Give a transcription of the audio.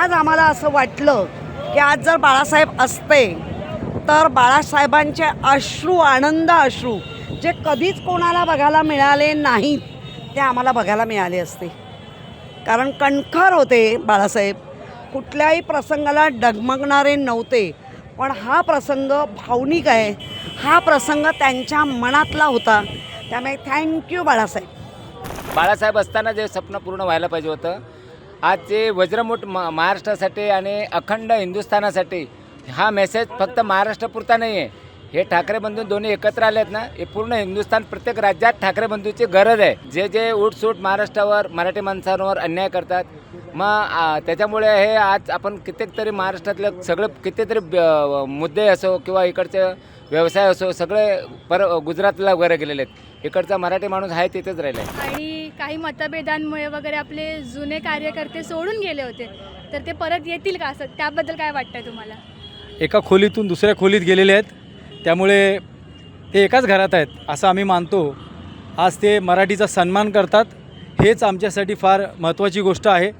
आज आम्हाला असं वाटलं की आज जर बाळासाहेब असते तर बाळासाहेबांचे अश्रू आनंद अश्रू जे कधीच कोणाला बघायला मिळाले नाहीत ते आम्हाला बघायला मिळाले असते. कारण कणखर होते बाळासाहेब. कुठल्याही प्रसंगाला डगमगणारे नव्हते. पण हा प्रसंग भावनिक आहे. हा प्रसंग त्यांच्या मनातला होता. त्यामुळे थँक्यू बाळासाहेब. बाळासाहेब असताना जे स्वप्न पूर्ण व्हायला पाहिजे होतं आज जे वज्रमूठ म महाराष्ट्रासाठी आणि अखंड हिंदुस्थानासाठी हा मेसेज फक्त महाराष्ट्रापुरता नाही आहे हे ठाकरे बंधू दोन्ही एकत्र आले आहेत ना हे पूर्ण हिंदुस्थान प्रत्येक राज्यात ठाकरे बंधूची गरज आहे. जे जे उठसूट महाराष्ट्रावर मराठी माणसांवर अन्याय करतात मग त्याच्यामुळे हे आज आपण कित्येक तरी महाराष्ट्रातले सगळे कितीतरी ब- मुद्दे असो किंवा इकडचे व्यवसाय असो सगळे पर गुजरातला वगैरे गेलेले आहेत. इकडचा मराठी माणूस आहे तिथेच राहिला आहे आणि काही मतभेदांमुळे वगैरे आपले जुने कार्यकर्ते सोडून गेले होते. तर ते परत येतील का असं? त्याबद्दल काय वाटतंय तुम्हाला? एका खोलीतून दुसऱ्या खोलीत गेलेले आहेत. त्यामुळे ते एकाच घरात आहेत असं आम्ही मानतो. आज ते मराठीचा सन्मान करतात. हेच आमच्यासाठी फार महत्त्वाची गोष्ट आहे.